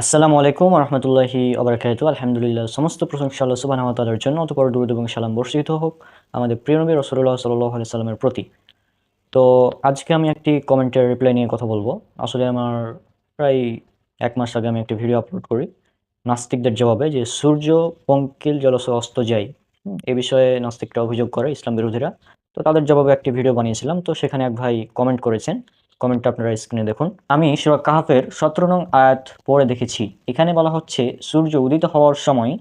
আসসালামু আলাইকুম রহমতুল্লাহি আবরাকাত আলহামদুলিল্লাহ, সমস্ত প্রশংসা আল্লাহ সুবাহ জন্য। অতপর দুরুদ এবং সালাম বর্ষিত হোক আমাদের প্রিয় নবী রসুল্লাহ সাল্লাহ সাল্লামের প্রতি। তো আজকে আমি একটি কমেন্টের রিপ্লাই নিয়ে কথা বলব। আসলে আমার প্রায় এক মাস আগে আমি একটি ভিডিও আপলোড করি, নাস্তিকদের জবাবে, যে সূর্য পঙ্কিল জলস অস্ত যায়। এ বিষয়ে নাস্তিকরা অভিযোগ করে ইসলাম বিরোধীরা। তো তাদের জবাবে একটি ভিডিও বানিয়েছিলাম। তো সেখানে এক ভাই কমেন্ট করেছেন কমেন্টটা আপনারা স্ক্রিনে দেখুন। আমি সুরা কাহাফের সতেরো নং আয়াত পড়ে দেখেছি। এখানে বলা হচ্ছে, সূর্য উদিত হওয়ার সময়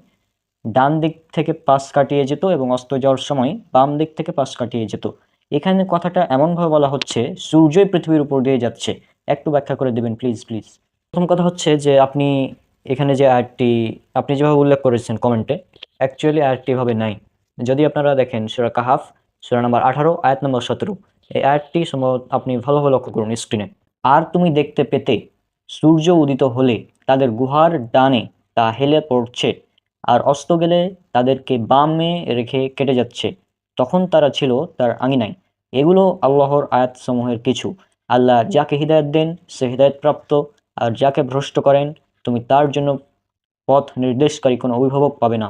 ডান দিক থেকে পাশ কাটিয়ে যেত এবং অস্ত যাওয়ার সময় বাম দিক থেকে পাশ কাটিয়ে যেত। এখানে কথাটা এমনভাবে বলা হচ্ছে, সূর্যই পৃথিবীর উপর দিয়ে যাচ্ছে। একটু ব্যাখ্যা করে দেবেন প্লিজ প্লিজ প্রথম কথা হচ্ছে যে, আপনি এখানে যে আয়াতটি, আপনি যেভাবে উল্লেখ করেছেন কমেন্টে অ্যাকচুয়ালি আয়াতটি এভাবে নাই। যদি আপনারা দেখেন সুরা কাহাফ সুরা নাম্বার আঠারো, আয়াত নম্বর সতেরো এই আয়াতটি সম্ভবত আপনি ভালোভাবে লক্ষ্য করুন স্ক্রিনে আর তুমি দেখতে পেতে সূর্য উদিত হলে তাদের গুহার ডানে তা হেলে পড়ছে আর অস্ত গেলে তাদেরকে বামে রেখে কেটে যাচ্ছে। তখন তারা ছিল তার আঙিনায়। এগুলো আল্লাহর আয়াতসমূহের কিছু। আল্লাহ যাকে হৃদায়ত দেন, সে হৃদায়ত প্রাপ্ত আর যাকে ভ্রষ্ট করেন, তুমি তার জন্য পথ নির্দেশকারী কোনো অভিভাবক পাবে না।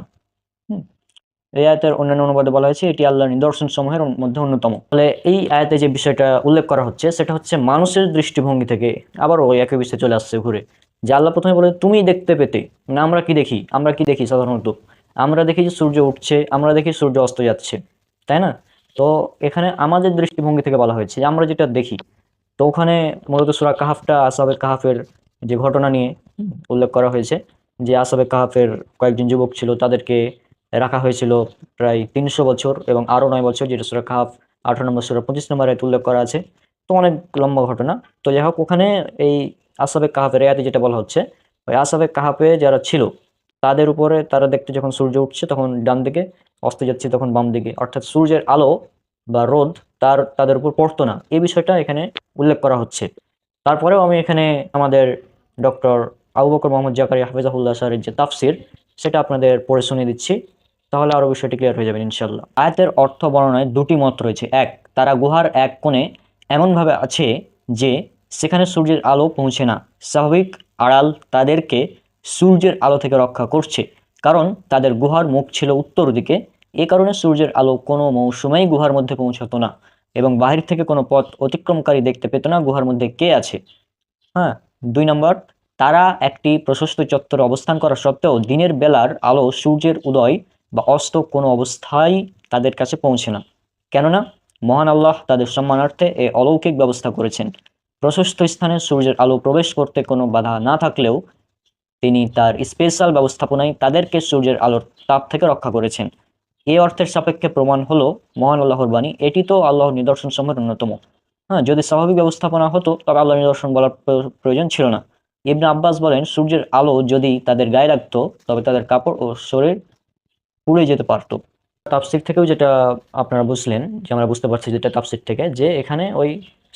এই আয়াতের অন্যান্য অনুবাদে বলা হয়েছে, এটি আল্লাহর নিদর্শন সমূহের মধ্যে অন্যতম। তাহলে এই আয়াতে যে বিষয়টা উল্লেখ করা হচ্ছে, সেটা হচ্ছে মানুষের দৃষ্টিভঙ্গি থেকে আবার ওই একই বিষয়ে চলে আসছে ঘুরে। যে আল্লাহ প্রথমে বলে, তুমি দেখতে পেতে, না আমরা কি দেখি? আমরা কি দেখি সাধারণত? আমরা দেখি যে সূর্য উঠছে, আমরা দেখি সূর্য অস্ত যাচ্ছে। তাই না? তো এখানে আমাদের দৃষ্টিভঙ্গি থেকে বলা হয়েছে যে আমরা যেটা দেখি, তো ওখানে মূলত সুরা কাহাফটা আসাবের কাহাফের যে ঘটনা নিয়ে উল্লেখ করা হয়েছে, যে আসাবে কাহাফের কয়েকজন যুবক ছিল, তাদেরকে রাখা হয়েছিল প্রায় তিনশো বছর এবং আরও নয় বছর, যেটা সুরা কাহাফ, আঠারো নম্বর সুরা পঁচিশ নম্বর উল্লেখ করা আছে। তো অনেক লম্বা ঘটনা। তো যাই হোক, ওখানে এই আসাবে কাহাফের এয়াতে যেটা বলা হচ্ছে, ওই আসাবে কাহাফে যারা ছিল, তাদের উপরে তারা দেখতে যখন সূর্য উঠছে, তখন ডান দিকে অস্ত যাচ্ছে, তখন বাম দিকে। অর্থাৎ সূর্যের আলো বা রোদ তার, তাদের উপর পড়তো না। এই বিষয়টা এখানে উল্লেখ করা হচ্ছে। তারপরেও আমি এখানে আমাদের ডক্টর আবু বকর মোহাম্মদ জাকারি হাফিজাহুল্লাহ স্যারের যে তাফসির, সেটা আপনাদের পড়ে শুনিয়ে দিচ্ছি। তাহলে আরও বিষয়টি ক্লিয়ার হয়ে যাবে ইনশাল্লাহ আয়াতের অর্থ বর্ণনায় দুটি মত রয়েছে। এক, তারা গুহার এক কোণে এমনভাবে আছে যে সেখানে সূর্যের আলো পৌঁছে না। স্বাভাবিক আড়াল তাদেরকে সূর্যের আলো থেকে রক্ষা করছে, কারণ তাদের গুহার মুখ ছিল উত্তর দিকে। এ কারণে সূর্যের আলো কোনো মৌসুমেই গুহার মধ্যে পৌঁছাতো না এবং বাহির থেকে কোনো পথ অতিক্রমকারী দেখতে পেত না গুহার মধ্যে কে আছে। হ্যাঁ দুই নম্বর, তারা একটি প্রশস্ত চত্বরে অবস্থান করা সত্ত্বেও দিনের বেলার আলো সূর্যের উদয় বা অস্ত কোনো অবস্থায় তাদের কাছে পৌঁছে না। কেননা মহান আল্লাহ তাদের সম্মানার্থে এ অলৌকিক ব্যবস্থা করেছেন। প্রশস্ত স্থানে সূর্যের আলো প্রবেশ করতে কোনো বাধা না থাকলেও তিনি তার স্পেশাল ব্যবস্থাপনায় তাদেরকে সূর্যের আলোর তাপ থেকে রক্ষা করেছেন। এই অর্থের সাপেক্ষে প্রমাণ হলো মহান আল্লাহর বাণী, এটি তো আল্লাহর নিদর্শন সমূহের অন্যতম। হ্যাঁ যদি স্বাভাবিক ব্যবস্থাপনা হতো, তবে আল্লাহর নিদর্শন বলার প্র- প্রয়োজন ছিল না। ইবনে আব্বাস বলেন, সূর্যের আলো যদি তাদের গায়ে লাগতো, তবে তাদের কাপড় ও শরীর পুড়ে যেতে পারতো। তাপসির থেকেও যেটা আপনারা বুঝলেন, যে আমরা বুঝতে পারছি যেটা তাপসির থেকে, যে এখানে ওই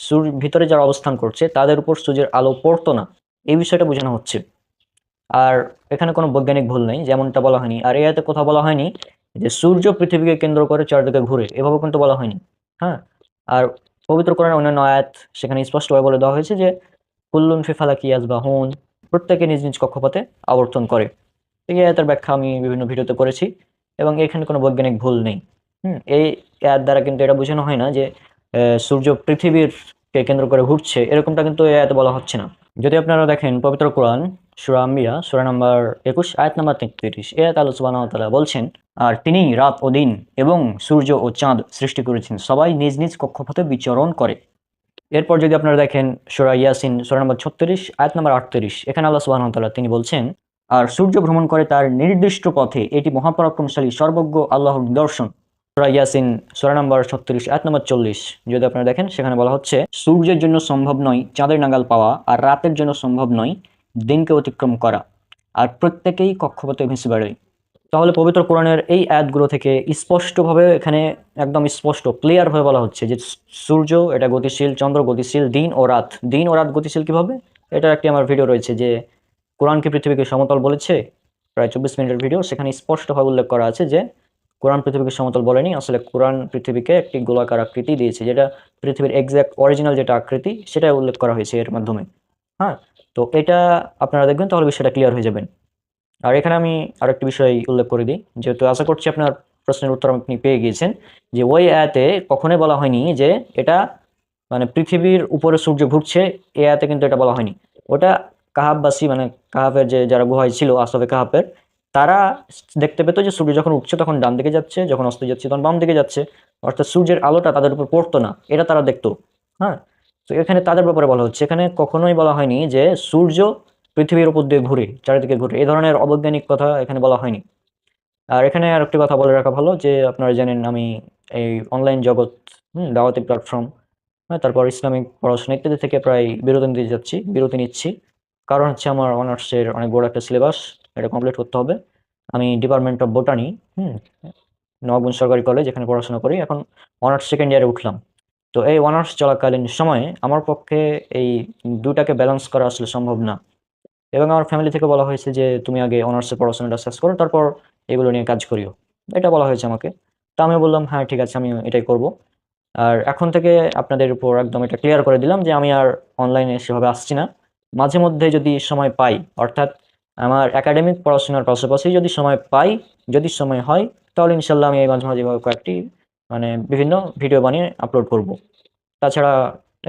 সুর ভিতরে যারা অবস্থান করছে, তাদের উপর সূর্যের আলো পড়তো না। এই বিষয়টা বোঝানো হচ্ছে। আর এখানে কোনো বৈজ্ঞানিক ভুল নেই, যেমনটা বলা হয়নি। আর এতে কথা বলা হয়নি যে সূর্য পৃথিবীকে কেন্দ্র করে চারদিকে ঘুরে, এভাবে কিন্তু বলা হয়নি। হ্যাঁ? আর পবিত্র কোরআনের অন্যান্য আয়াত সেখানে স্পষ্টভাবে বলে দেওয়া হয়েছে যে, কুল্লুন ফিফালা কিয়াজ বা হুন প্রত্যেকে নিজ নিজ কক্ষপথে আবর্তন করে। এই আয়াতের ব্যাখ্যা আমি বিভিন্ন ভিডিওতে করেছি। এবং এখানে কোনো বৈজ্ঞানিক ভুল নেই। হুম, এই আয়াত দ্বারা কিন্তু এটা বোঝানো হয় না যে সূর্য পৃথিবীর কে কেন্দ্র করে ঘুরছে, এরকমটা কিন্তু আয়াতে বলা হচ্ছে না। যদি আপনারা দেখেন পবিত্র কোরআন, সুরা সুরা নাম্বার একুশ, আয়াত নাম্বার তেত্রিশ, এ আয়াত আল্লাহ বলছেন, আর তিনি রাত ও দিন এবং সূর্য ও চাঁদ সৃষ্টি করেছেন, সবাই নিজ নিজ কক্ষপথে বিচরণ করে। এরপর যদি আপনারা দেখেন সুরা ইয়াসিন, সুরা নম্বর ছত্রিশ, আয়াত নম্বর আটত্রিশ, এখানে আল্লাহ তাআলা তিনি বলছেন আর সূর্য ভ্রমণ করে তার নির্দিষ্ট পথে এটি মহাপরাক্রমশালী সর্বজ্ঞ আল্লাহর নিদর্শন সুরা ইয়াসিন, সুরা নম্বর ছত্রিশ, আয়াত নম্বর চল্লিশ। যদি আপনারা দেখেন, সেখানে বলা হচ্ছে, সূর্যের জন্য সম্ভব নয় চাঁদের নাগাল পাওয়া আর রাতের জন্য সম্ভব নয় দিনকে অতিক্রম করা আর প্রত্যেকেই কক্ষপথে ভেসে বেড়ায়। তাহলে পবিত্র কোরআনের এই আয়াতগুলো থেকে স্পষ্টভাবে এখানে একদম স্পষ্ট ক্লিয়ার হয়ে বলা হচ্ছে যে সূর্য এটা গতিশীল, চন্দ্র গতিশীল, দিন ও রাত। দিন ও রাত গতিশীল কীভাবে? এটার একটি আমার ভিডিও রয়েছে যে কোরআন কি পৃথিবীকে সমতল বলেছে? প্রায় চব্বিশ মিনিটের ভিডিও, সেখানে স্পষ্টভাবে উল্লেখ করা আছে যে, কোরআন পৃথিবীকে সমতল বলেনি, আসলে কোরআন পৃথিবীকে একটি গোলাকার আকৃতি দিয়েছে, যেটা পৃথিবীর এক্সাক্ট অরিজিনাল যেটা আকৃতি সেটা উল্লেখ করা হয়েছে এর মাধ্যমে। হ্যাঁ তো এটা আপনারা দেখবেন, তাহলে বিষয়টা ক্লিয়ার হয়ে যাবেন। আর এখানে আমি আরেকটি বিষয় উল্লেখ করে দিই, যেহেতু আশা করছি আপনার প্রশ্নের উত্তর আপনি পেয়ে গিয়েছেন, যে ওই আয়াতে কখনোই বলা হয়নি যে এটা মানে পৃথিবীর উপরে সূর্য ঘুরছে এ আয়াতে কিন্তু এটা বলা হয়নি। ওটা কাহাববাসী মানে কাহাবের যে যারা গুহায় ছিল আসবে কাহাবের, তারা দেখতে পেতো যে সূর্য যখন উঠছে তখন ডান দিকে যাচ্ছে, যখন অস্ত যাচ্ছে তখন বাম দিকে যাচ্ছে। অর্থাৎ সূর্যের আলোটা তাদের উপর পড়তো না, এটা তারা দেখতো হ্যাঁ? তো এখানে তাদের ব্যাপারে বলা হচ্ছে, এখানে কখনোই বলা হয়নি যে সূর্য পৃথিবীর উপর দিয়ে ঘুরে, চারিদিকে ঘুরে, এই ধরনের অবৈজ্ঞানিক কথা এখানে বলা হয়নি। আর এখানে আর একটি কথা বলে রাখা ভালো, যে আপনারা জানেন আমি এই অনলাইন জগৎ দাওয়াতি প্ল্যাটফর্ম হ্যাঁ তারপর ইসলামিক পড়াশোনা ইত্যাদি থেকে প্রায় বিরতি নিতে যাচ্ছি, বিরতি নিচ্ছি। কারণ হচ্ছে আমার অনার্সের অনেক বড় একটা সিলেবাস, এটা কমপ্লিট করতে হবে। আমি ডিপার্টমেন্ট অফ বোটানি হুম, নবাবগঞ্জ সরকারি কলেজ এখানে পড়াশোনা করি। এখন অনার্স সেকেন্ড ইয়ারে উঠলাম। তো এই অনার্স চলাকালীন সময়ে আমার পক্ষে এই দুটাকে ব্যালেন্স করা আসলে সম্ভব না। এবং আমার ফ্যামিলি থেকে বলা হয়েছে যে, তুমি আগে অনার্সের পড়াশোনাটা শেষ করো, তারপর এগুলো নিয়ে কাজ করিও। এটা বলা হয়েছে আমাকে। তা আমি বললাম হ্যাঁ ঠিক আছে আমি এটাই করব। আর এখন থেকে আপনাদের উপর একদম এটা ক্লিয়ার করে দিলাম যে, আমি আর অনলাইনে সেভাবে আসছি না। মাঝে মধ্যে যদি সময় পাই, অর্থাৎ আমার একাডেমিক পড়াশোনার পাশাপাশি যদি সময় পাই, যদি সময় হয়, তাহলে ইনশাল্লাহ আমি এই মাঝে মাঝে কয়েকটি মানে বিভিন্ন ভিডিও বানিয়ে আপলোড করব। তাছাড়া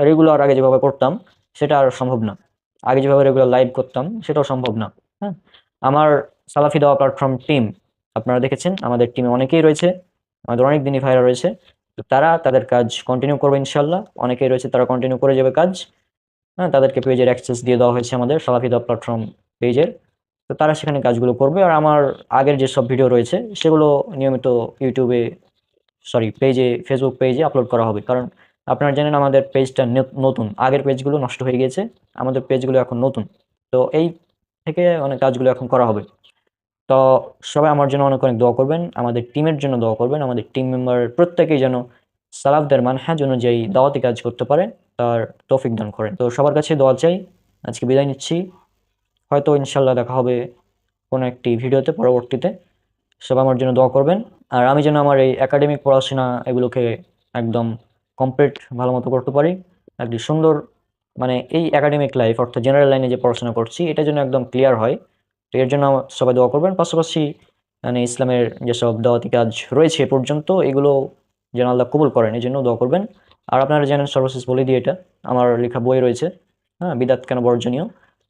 রেগুলার আগে যেভাবে করতাম সেটা আর সম্ভব না। আগে যেভাবে রেগুলার লাইভ করতাম, সেটাও সম্ভব না। হ্যাঁ? আমার সালাফি দেওয়া প্ল্যাটফর্ম টিম আপনারা দেখেছেন, আমাদের টিমে অনেকেই রয়েছে, আমাদের অনেক দিনই ভাইরা রয়েছে। তারা তাদের কাজ কন্টিনিউ করবে ইনশাল্লাহ। অনেকেই রয়েছে, তারা কন্টিনিউ করে যাবে কাজ। হ্যাঁ তাদেরকে পেজের অ্যাক্সেস দিয়ে দেওয়া হয়েছে আমাদের সালাফি দেওয়া প্ল্যাটফর্ম পেজের। তো তারা সেখানে কাজগুলো করবে। আর আমার আগের যেসব ভিডিও রয়েছে, সেগুলো নিয়মিত ইউটিউবে সরি পেজে ফেসবুক পেজে আপলোড করা হবে। কারণ আপনারা জানেন আমাদের পেজটা নতুন। আগের পেজগুলো নষ্ট হয়ে গিয়েছে। আমাদের পেজগুলো এখন নতুন। তো এই থেকে অনেক কাজগুলো এখন করা হবে। তো সবাই আমার জন্য অনেক অনেক দোয়া করবেন। আমাদের টিমের জন্য দোয়া করবেন। আমাদের টিম মেম্বার প্রত্যেকেই যেন সালাফদের মানহাজ অনুযায়ী দাওয়াতি কাজ করতে পারে। তার তৌফিক দান করেন। তো সবার কাছে দোয়া চাই। আজকে বিদায় নিচ্ছি। হয়তো ইনশাল্লাহ দেখা হবে কোনো একটি ভিডিওতে পরবর্তীতে। সবাই আমার জন্য দোয়া করবেন। আর আমি যেন আমার এই একাডেমিক পড়াশোনা এগুলোকে একদম কমপ্লিট ভালো মতো করতে পারি। একটি সুন্দর মানে এই একাডেমিক লাইফ অর্থাৎ জেনারেল লাইনে যে পড়াশোনা করছি, এটা যেন একদম ক্লিয়ার হয়। তো এর জন্য সবাই দোয়া করবেন। পাশাপাশি মানে ইসলামের যেসব দাওয়াতি কাজ রয়েছে পর্যন্ত, এগুলো যেন আল্লাহ কবুল করেন এই জন্য দোয়া করবেন। আর আপনারা জানেন সর্বশেষ বলে দিয়ে এটা, আমার লেখা বই রয়েছে হ্যাঁ বিদাত কেন বর্জনীয়?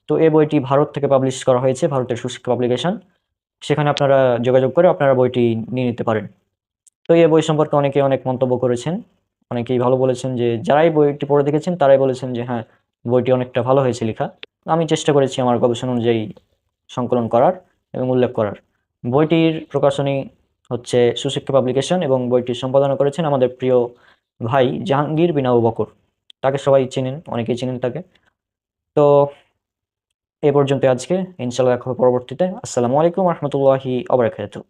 তো এই বইটি ভারত থেকে পাবলিশ করা হয়েছে, ভারতের সুশিক্ষা পাবলিকেশন সেখানে আপনারা যোগাযোগ করে আপনারা বইটি নিয়ে নিতে পারেন। তো এই বই সম্পর্কে অনেকে অনেক মন্তব্য করেছেন, অনেকেই ভালো বলেছেন যে, যারাই বইটি পড়ে দেখেছেন, তারাই বলেছেন যে হ্যাঁ বইটি অনেকটা ভালো হয়েছে লেখা। আমি চেষ্টা করেছি আমার গবেষণা অনুযায়ী সংকলন করার এবং উল্লেখ করার। বইটির প্রকাশনী হচ্ছে সুশিক্ষা পাবলিকেশন এবং বইটি সম্পাদনা করেছেন আমাদের প্রিয় ভাই জাহাঙ্গীর বিন আবু বকর। তাকে সবাই চেনেন, অনেকেই চেনেন তাকে। তো এ পর্যন্ত আজকে। ইনশাল্লাহ দেখা পরবর্তীতে। আসসালামু আলাইকুম রহমতুল্লাহি আবরাকাতু